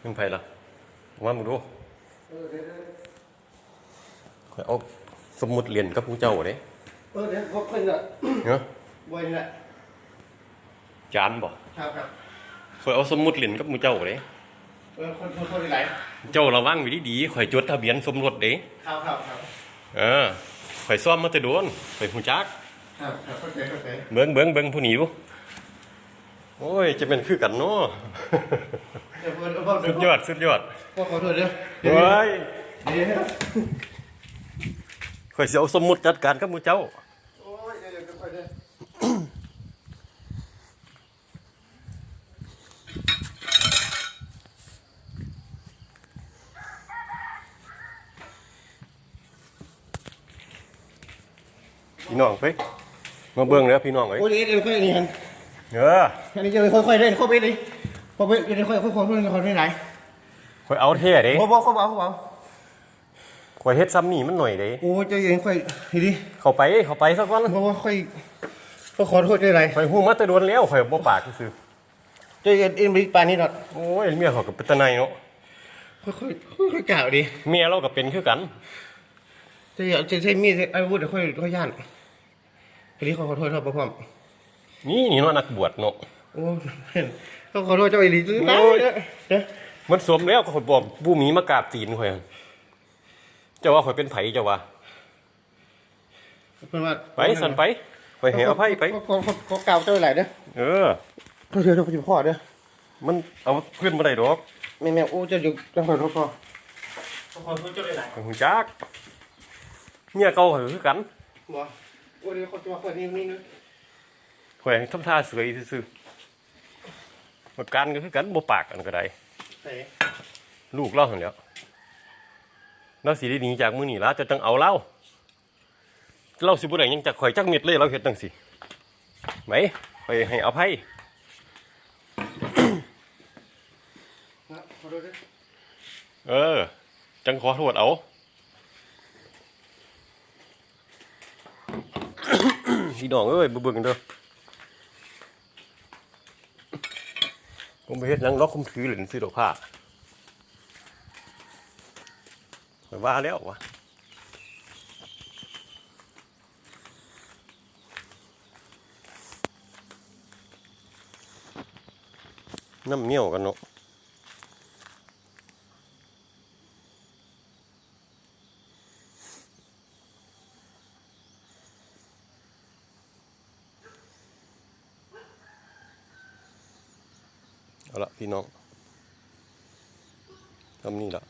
เงินไผล่ะเอามามึงดูเออเดี๋ยวเดี๋ยวข่อยเอาสมุดเรียนกับผู้เจ้าเด้เออเดี๋ยวพวกเพื่อนอะเนาะบวยนี่แหละจานบ่ครับครับข่อยเอาสมุดเรียนกับผู้เจ้าเด้เออคนคนคนที่ไหนเจ้าระวังไว้ดีๆข่อยจดทะเบียนสมรสเด้ครับครับครับเออข่อยซ่อมมาแต่โดนข่อยฮู้จักครับครับเข้าใจเข้าใจเบิ่งเบิ่งเบิ่งผู้นี้ดูโอ้ยจะเป็นคือกันเนาะ เดี๋ยวเพื่อนเพื่อนสุดยอดสุดยอดพ่อขอโทษเด้อเฮ้ยเดี๋ยวข่อยสิเอาสมุดจัดการกับหมู่เจ้าโอ้ยเดี๋ยวเดี๋ยวเดี๋ยวเดี๋ยวพี่น้องไปมาเบิ่งเด้อพี่น้องเอ้ยโอ้ยเดี๋ยวเดี๋ยวค่อยนี่ฮันเอออันนี้จะค่อยๆเล่นเข้าไปดิเข้าไปเดี๋ยวค่อยๆค่อยๆค่อยๆค่อยๆไหนข่อยเอาแท้เด้โอ้บอกเขาบอกเขาบอกข่อยเฮ็ดซ้ำนี่มันหน่อยเด้โอ้ยใจเย็นค่อยทีดิเข้าไปเข้าไปสักวันบอกว่าค่อยก็ขอโทษได้ไรข่อยฮู้มาแต่โดนแล้วข่อยบ่ปากซื่อใจเย็นเอ็นบริปานนี่หน่อยโอ้ยเมียเขาก็เป็นตาในเนาะค่อยๆค่อยๆกล่าวดิเมียเราก็เป็นคือกันจะอย่าจะใช้มีดอาวุธเดี๋ยวค่อยค่อยย่านทีนี้ขอขอโทษครับพ่อพ่อมนี่นี่เนาะนักบวชเนาะ โอ้เห็นต้องขอโทษเจ้าอีหลีจุ๊ดตายโอ้ย เนี่ยเด้อมันสวมแล้วก็ข่อยบอกผู้หมีมากราบตีนข่อยหั่นเจ้าว่าข่อยเป็นไผเจ้าว่าเพิ่นว่าไปสั่นไปข่อยให้อภัยไปขอขอขอกล่าวเจ้าหลายเด้อเออขอโทษเจ้าพ่อเด้อมันเอาเพื่อนบ่ได้ดอกแม่แม่โอ้เจ้าอยู่จังขอโทษพ่อขอโทษเจ้าหลายข่อยฮู้จักเมียเก่าข่อยก็คือกันบ่โอ้เดี๋ยวขอตัวคนนี้นี่นึงข่อยทำท่าสวยซื่อๆหม ดการก็คือกันบ่ปากกันก็ได้ใส่ลูกเล่าหั่นแหล้วเราสิได้หนีจากมื้อนี้ล่ะจะต้องเอาเล่าเราสิบ่ได้หยังจากข่อยจักเม็ดเลยเราเฮ็ดจังซี่ไหมข่อยให้อภัยนะขอโทษเด้อเออ จังขอโทษเอาพี่น้องเอ้ยเบิ่งๆเด้อ ผมไปเฮ็ดนังล็อกคุมถือเหรียญซื้อดอกผ้าไปว่าแล้ววะน้ำเมี่ยวกันเนาะ เอาละพี่น้องทำนี่ละ